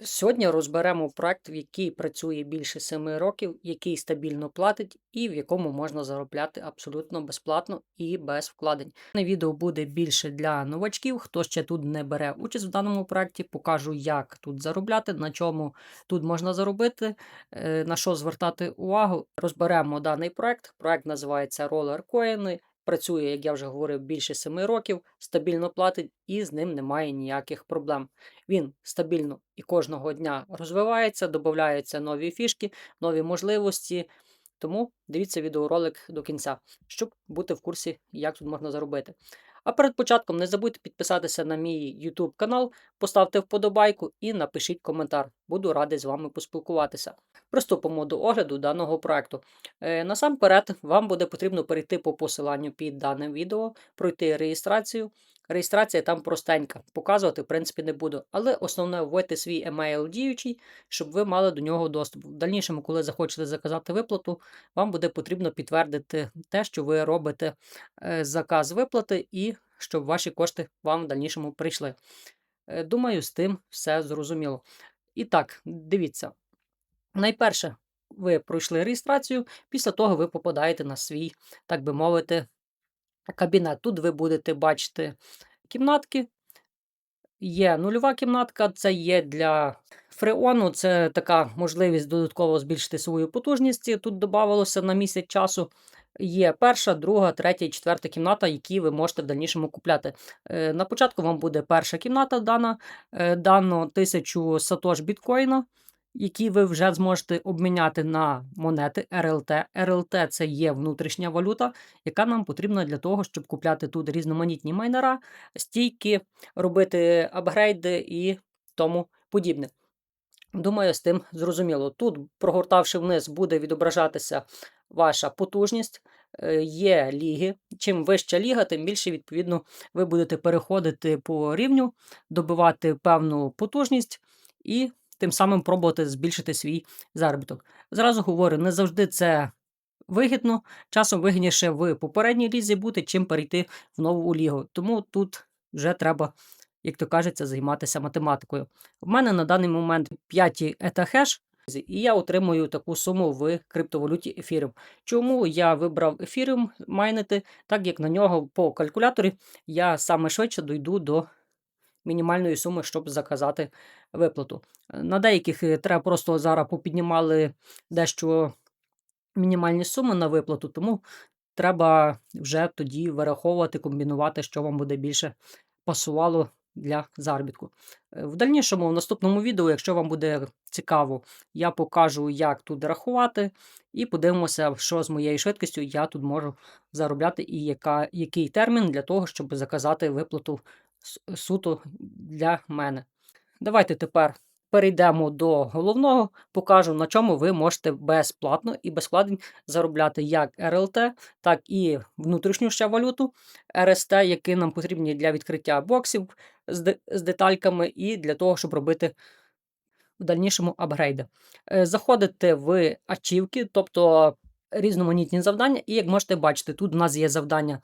Сьогодні розберемо проект, в який працює більше 7 років, який стабільно платить і в якому можна заробляти абсолютно безплатно і без вкладень. Дане відео буде більше для новачків, хто ще тут не бере участь в даному проекті. Покажу, як тут заробляти, на чому тут можна заробити, е, на що звертати увагу. Розберемо даний проект. Проект називається Roller Coin. Працює, як я вже говорив, більше 7 років, стабільно платить і з ним немає ніяких проблем. Він стабільно і кожного дня розвивається, додаються нові фішки, нові можливості. Тому дивіться відеоролик до кінця, щоб бути в курсі, як тут можна заробити. А перед початком не забудьте підписатися на мій YouTube канал, поставте вподобайку і напишіть коментар. Буду радий з вами поспілкуватися. Приступимо до огляду даного проекту. Е, насамперед, вам буде потрібно перейти по посиланню під даним відео, пройти реєстрацію. Реєстрація там простенька, показувати, в принципі, не буду. Але основне вводьте свій емейл діючий, щоб ви мали до нього доступ. В дальнішому, коли захочете заказати виплату, вам буде потрібно підтвердити те, що ви робите е, заказ виплати, і щоб ваші кошти вам в дальнішому прийшли. Е, Думаю, з тим все зрозуміло. І так, дивіться. Найперше, ви пройшли реєстрацію, після того ви попадаєте на свій, так би мовити, кабінет. Тут ви будете бачити кімнатки. Є нульова кімнатка, це є для фреону, це така можливість додатково збільшити свою потужність. Тут додавалося на місяць часу. Є перша, друга, третя і четверта кімната, які ви можете в дальнішому купляти. Е, На початку вам буде перша кімната дана, е, дано 1000 сатош біткоїна, які ви вже зможете обміняти на монети RLT. RLT це є внутрішня валюта, яка нам потрібна для того, щоб купляти тут різноманітні майнера, стійки, робити апгрейди і тому подібне. Думаю, з тим зрозуміло. Тут, прогортавши вниз, буде відображатися ваша потужність. Е, Є ліги. Чим вища ліга, тим більше, відповідно, ви будете переходити по рівню, добивати певну потужність і тим самим пробувати збільшити свій заробіток. Зразу говорю, не завжди це вигідно. Часом вигідніше в попередній лізі бути, чим перейти в нову лігу. Тому тут вже треба, як то кажеться, займатися математикою. У мене на даний момент 5 етахеш, і я отримую таку суму в криптовалюті ефіріум. Чому я вибрав ефіріум майнити, так як на нього по калькуляторі я саме швидше дойду до мінімальної суми, щоб заказати виплату. На деяких е, треба просто зараз попіднімали дещо мінімальні суми на виплату, тому треба вже тоді вираховувати, комбінувати, що вам буде більше пасувало для заробітку. Е, В дальнішому, в наступному відео, якщо вам буде цікаво, я покажу, як тут рахувати, і подивимося, що з моєю швидкістю я тут можу заробляти, і яка, який термін для того, щоб заказати виплату суто для мене. Давайте тепер перейдемо до головного, покажу, на чому ви можете безплатно і без вкладень заробляти як РЛТ, так і внутрішню ще валюту РСТ, які нам потрібні для відкриття боксів з, де- з детальками і для того, щоб робити в дальнішому апгрейди. Е, Заходите в ачівки, тобто різноманітні завдання, і як можете бачити, тут у нас є завдання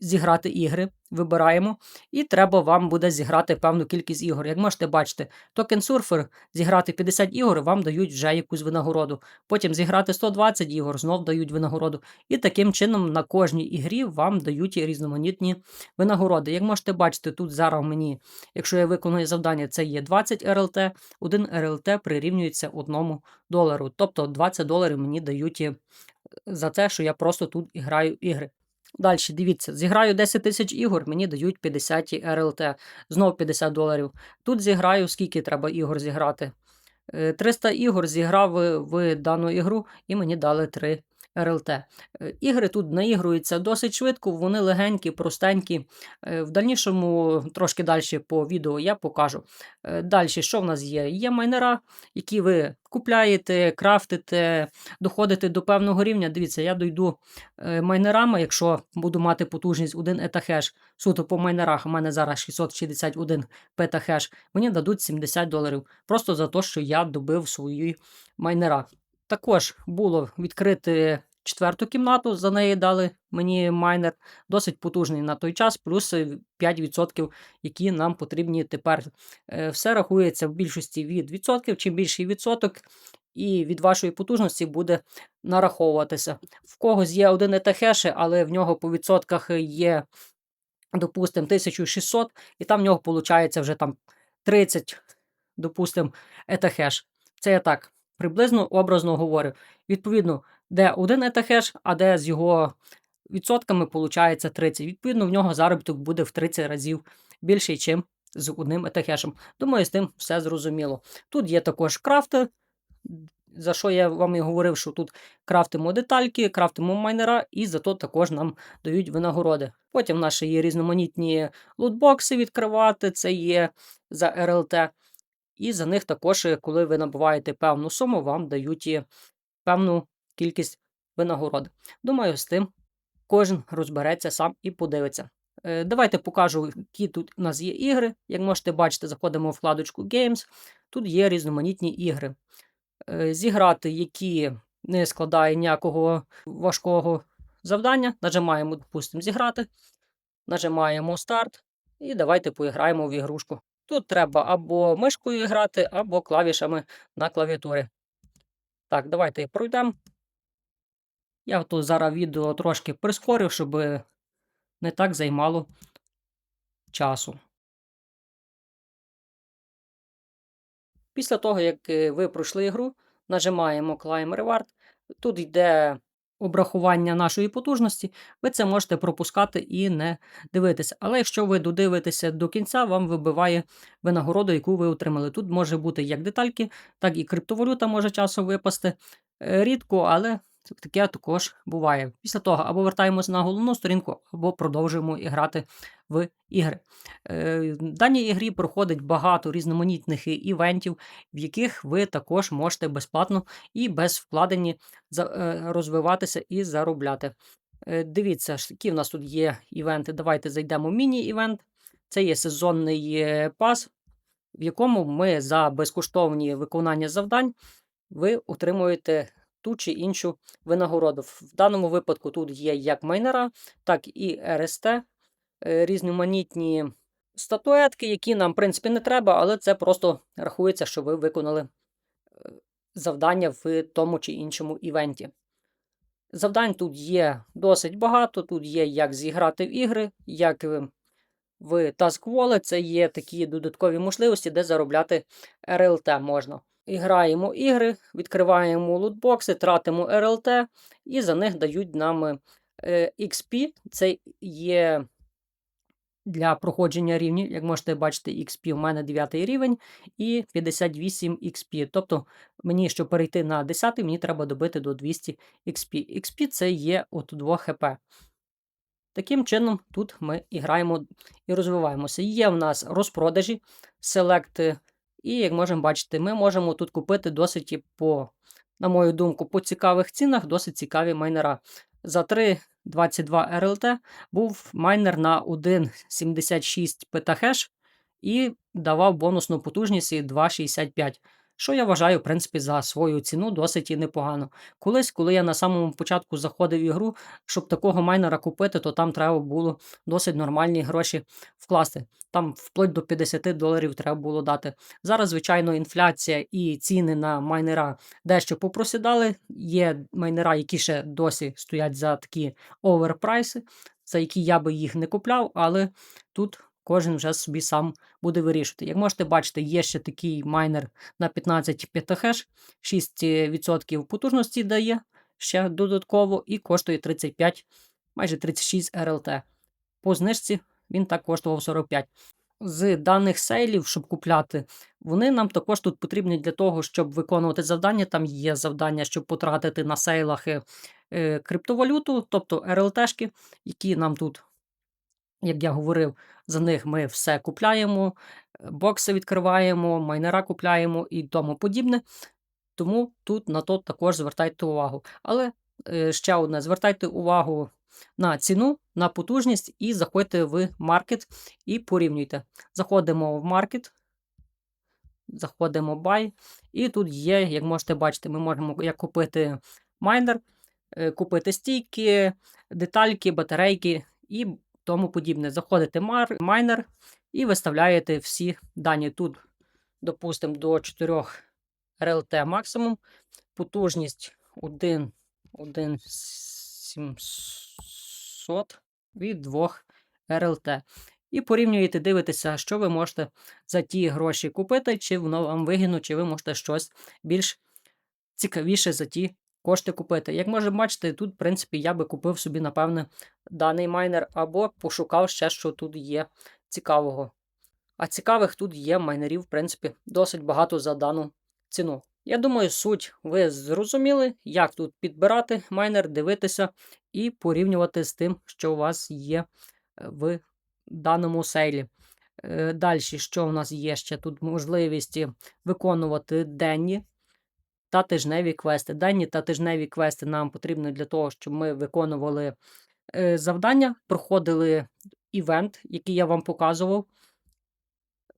зіграти ігри, вибираємо, і треба вам буде зіграти певну кількість ігор. Як можете бачити, токен сурфер зіграти 50 ігор, вам дають вже якусь винагороду. Потім зіграти 120 ігор, знов дають винагороду. І таким чином на кожній ігрі вам дають різноманітні винагороди. Як можете бачити, тут зараз мені, якщо я виконую завдання, це є 20 РЛТ, 1 РЛТ прирівнюється 1 долару. Тобто 20 доларів мені дають е, за те, що я просто тут граю ігри. Далі, дивіться, зіграю 10 тисяч ігор, мені дають 50 РЛТ, знов 50 доларів. Тут зіграю, скільки треба ігор зіграти. Е, 300 ігор зіграв е, в дану ігру і мені дали 3 РЛТ. Е, Ігри тут наігруються досить швидко, вони легенькі, простенькі. Е, В дальнішому, трошки далі по відео я покажу. Далі, що в нас є? Є майнера, які ви купляєте, крафтите, доходите до певного рівня. Дивіться, я дойду е, майнерами, якщо буду мати потужність 1 етахеш, суто по майнерах, у мене зараз 661 петахеш, мені дадуть 70 доларів. Просто за те, що я добив свої майнера. Також було відкрите четверту кімнату. За неї дали мені майнер. Досить потужний на той час, плюс е, 5%, які нам потрібні тепер. Е, Все рахується в більшості від відсотків. Чим більший відсоток, і від вашої потужності буде нараховуватися. В когось є один етахеші, але в нього по відсотках є, допустимо, 1600, і там в нього виходить вже там 30, допустимо, етахеш. Це я так приблизно образно говорю. Відповідно, де один етахеш, а де з його відсотками виходить 30. Відповідно, в нього заробіток буде в 30 разів більший, ніж з одним етахешем. Думаю, з тим все зрозуміло. Тут є також крафти, за що я вам і говорив, що тут крафтимо детальки, крафтимо майнера, і зато також нам дають винагороди. Потім в нас є різноманітні лутбокси відкривати, це є за РЛТ. І за них також, е, коли ви набуваєте певну суму, вам дають і певну кількість винагород. Думаю, з тим кожен розбереться сам і подивиться. Е, Давайте покажу, які тут у нас є ігри. Як можете бачити, заходимо в вкладочку Games. Тут є різноманітні ігри. Е, Зіграти, які не складає ніякого важкого завдання. Нажимаємо, допустимо, зіграти. Нажимаємо старт. І давайте поіграємо в ігрушку. Тут треба або мишкою грати, або клавішами на клавіатурі. Так, давайте пройдемо. Я тут зараз відео трошки прискорив, щоб не так займало часу. Після того, як е, ви пройшли ігру, нажимаємо Climb Reward. Тут йде обрахування нашої потужності, ви це можете пропускати і не дивитися. Але якщо ви додивитеся до кінця, вам вибиває винагороду, яку ви отримали. Тут може бути як детальки, так і криптовалюта може часом випасти. Е, Рідко, але таке також буває. Після того або вертаємося на головну сторінку, або продовжуємо грати в ігри. Е, В даній ігрі проходить багато різноманітних івентів, в яких ви також можете безплатно і без вкладені е, розвиватися і заробляти. Е, Дивіться, які в нас тут є івенти. Давайте зайдемо в міні-івент. Це є сезонний пас, в якому ми за безкоштовні виконання завдань ви отримуєте ту чи іншу винагороду. В даному випадку тут є як майнера, так і РСТ, е, різноманітні статуетки, які нам, в принципі, не треба, але це просто рахується, що ви виконали е, завдання в тому чи іншому івенті. Завдань тут є досить багато. Тут є як зіграти в ігри, як е, в Task Wallet, це є такі додаткові можливості, де заробляти РЛТ можна. І граємо ігри, відкриваємо лутбокси, тратимо РЛТ, і за них дають нам е, XP. Це є для проходження рівнів. Як можете бачити, XP у мене 9 рівень і 58 XP. Тобто, мені, щоб перейти на 10, мені треба добити до 200 XP. XP це є от 2 хп. Таким чином, тут ми і граємо і розвиваємося. Є в нас розпродажі, селекти, і, як можемо бачити, ми можемо тут купити досить по, на мою думку, по цікавих цінах, досить цікаві майнера. За 3,22 RLT був майнер на 1,76 петахеш і давав бонусну потужність 2,65. Що я вважаю, в принципі, за свою ціну досить і непогано. Колись, коли я на самому початку заходив в ігру, щоб такого майнера купити, то там треба було досить нормальні гроші вкласти. Там вплоть до 50 доларів треба було дати. Зараз, звичайно, інфляція і ціни на майнера дещо попросідали. Є майнера, які ще досі стоять за такі оверпрайси, за які я би їх не купляв, але тут кожен вже собі сам буде вирішувати. Як можете бачити, є ще такий майнер на 15 петахеш, 6% потужності дає ще додатково і коштує 35, майже 36 РЛТ. По знижці він так коштував 45. З даних сейлів, щоб купляти, вони нам також тут потрібні для того, щоб виконувати завдання. Там є завдання, щоб потратити на сейлах е, е, криптовалюту, тобто РЛТшки, які нам тут, як я говорив, за них ми все купляємо, е, бокси відкриваємо, майнера купляємо і тому подібне. Тому тут на то також звертайте увагу. Але е, ще одне: звертайте увагу на ціну, на потужність і заходьте в маркет і порівнюйте. Заходимо в маркет, заходимо в buy, і тут є, як можете бачити, ми можемо як купити майнер е, купити стійки, детальки, батарейки і тому подібне. Заходите в майнер і виставляєте всі дані. Тут, допустимо, до 4 RLT максимум, потужність 1, 1 700 від 2 RLT. І порівнюєте, дивитеся, що ви можете за ті гроші купити, чи воно вам вигідно, чи ви можете щось більш цікавіше за ті кошти купити. Як можемо бачити, тут, в принципі, я би купив собі, напевне, даний майнер, або пошукав ще, що тут є цікавого. А цікавих тут є майнерів, в принципі, досить багато за дану ціну. Я думаю, суть ви зрозуміли, як тут підбирати майнер, дивитися і порівнювати з тим, що у вас є е, в даному сейлі. Далі, що у нас є ще тут можливість виконувати денні та тижневі квести. Денні та тижневі квести нам потрібні для того, щоб ми виконували е, завдання, проходили івент, який я вам показував.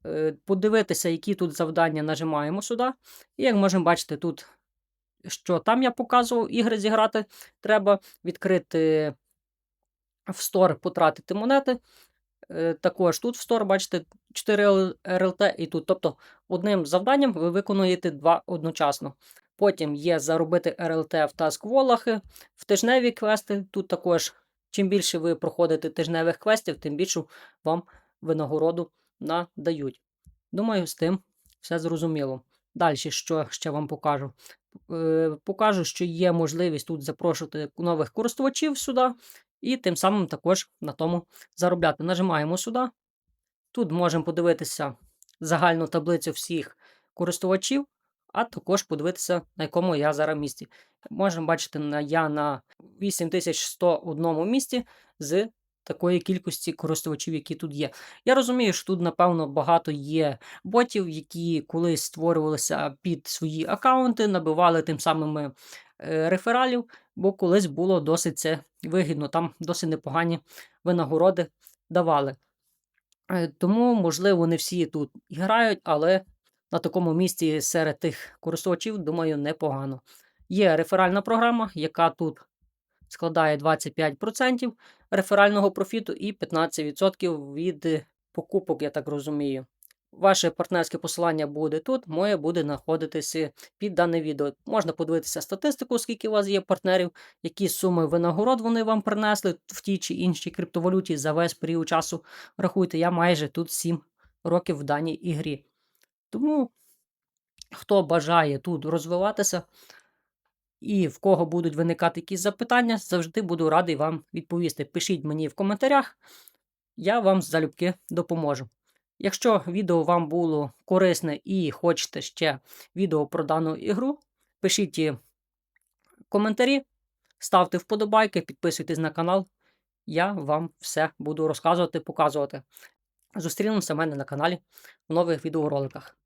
Е, Подивитися, які тут завдання нажимаємо сюди. І як можемо бачити, тут, що там я показував, ігри зіграти, треба відкрити в стор, потратити монети. Е, Також тут в стор, бачите, 4 РЛТ і тут. Тобто одним завданням ви виконуєте два одночасно. Потім є заробити РЛТ в таскволах, в тижневі квести. Тут також, чим більше ви проходите тижневих квестів, тим більшу вам винагороду надають. Думаю, з тим все зрозуміло. Далі, що ще вам покажу? Е, Покажу, що є можливість тут запрошувати нових користувачів сюди, і тим самим також на тому заробляти. Нажимаємо сюди. Тут можемо подивитися загальну таблицю всіх користувачів, а також подивитися, на якому я зараз місці. Можемо бачити, я на 8101 місці з такої кількості користувачів, які тут є. Я розумію, що тут, напевно, багато є ботів, які колись створювалися під свої аккаунти, набивали тим самим е, рефералів, бо колись було досить це вигідно. Там досить непогані винагороди давали. Е, Тому, можливо, не всі тут грають, але на такому місці серед тих користувачів, думаю, непогано. Є реферальна програма, яка тут складає 25% реферального профіту і 15% від покупок, я так розумію. Ваше партнерське посилання буде тут, моє буде знаходитися під дане відео. Можна подивитися статистику, скільки у вас є партнерів, які суми винагород вони вам принесли в тій чи іншій криптовалюті за весь період часу. Рахуйте, я майже тут 7 років в даній ігрі. Тому, хто бажає тут розвиватися і в кого будуть виникати якісь запитання, завжди буду радий вам відповісти. Пишіть мені в коментарях, я вам залюбки допоможу. Якщо відео вам було корисне і хочете ще відео про дану ігру, пишіть коментарі, ставте вподобайки, підписуйтесь на канал. Я вам все буду розказувати, показувати. Зустрінемося в мене на каналі в нових відеороликах.